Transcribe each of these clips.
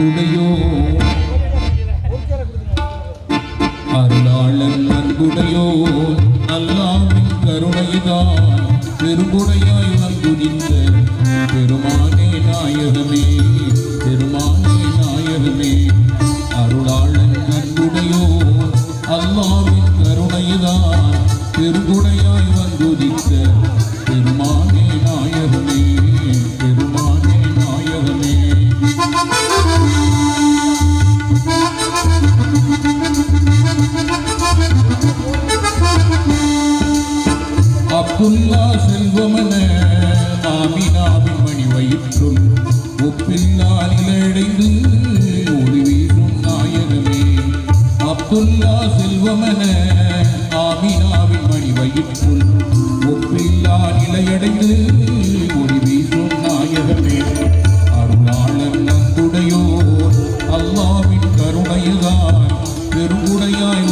அன்புடையோ அருளாளன் அன்புடையோ. அல்லாவின் கருணைதான் பெருங்குடையாய் வந்துதித்த பெருமானே நாயகமே பெருமானே நாயகமே. அருளாளன் அன்புடையோ. அல்லாவின் கருணைதான் பெருங்குடையாய் வந்துதித்த அப்துல்லா செல்வமன ஆமினாவின் மணி வயிற்றும் ஒப்பில்லா நிலையடைந்து ஒளி வீசும் நாயகமே அப்துல்லா செல்வமன ஆமினாவின் மணி வயிற்றுள் ஒப்பில்லா நிலையடைந்து ஒளி வீசும் நாயகமே அருளாளர் நன்குடையோ அல்லாவின் கருணையதான் பெருங்குடையாய்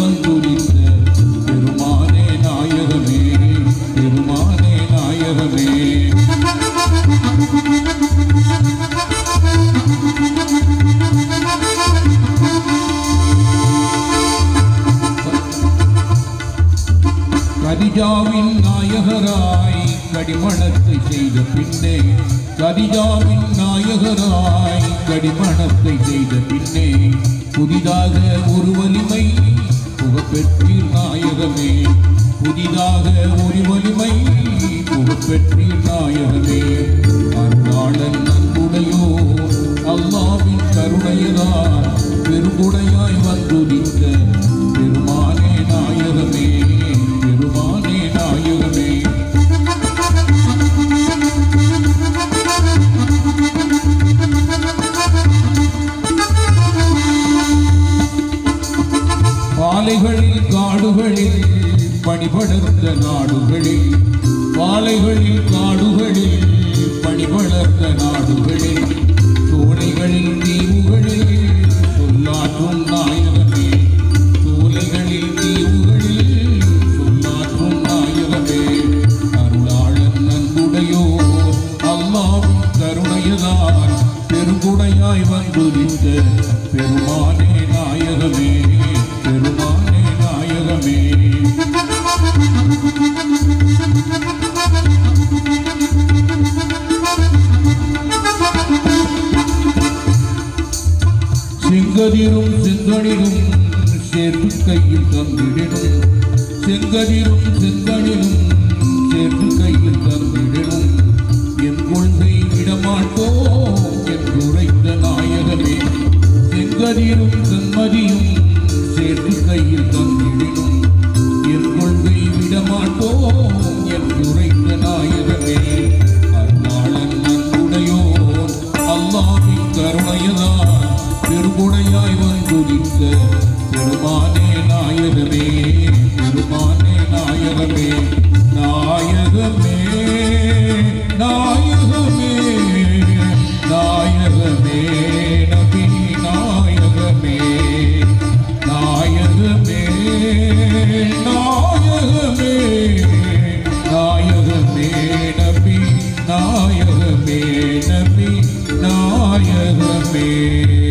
கதிஜாவின் நாயகராய் கடிமணத்தை செய்த பின்னே. கதிஜாவின் நாயகராய் கடிமணத்தை செய்த பின்னே. புதிதாக ஒரு வலிமை புகப்பெற்றீர் நாயகமே. புதிதாக ஒரு வலிமை புகப்பெற்றீர் நாயகமே. அருளாளன் நன்குடையோ அல்லாவின் கருணையதார் பெருங்குடையாய் வந்துதித்த பாலைகளில் காடுகளில் பணிபடர்ந்த நாடுகளில் பாலைகளில் காடுகளில் பணிபடர்ந்த நாடுகளில் சோலைகளில் தீவுகளில் சொல்லாற்றும் நாயகமே. சோலைகளில் தீவுகளில் சொல்லாற்றும் நாயகமே. அருளாளன் நன்குடையோ அல்லாவின் கருணையதால் பெருங்குடையாய் வந்து நின்ற பெருமானே நாயகமே. பெருமானே நாயகமே செங்கதிரும் செங்கனிலும் சேர்த்து கையில் தந்திடணும் செங்கதிரும் செங்கனிலும் சேர்த்து கையில் nói về nabi nói về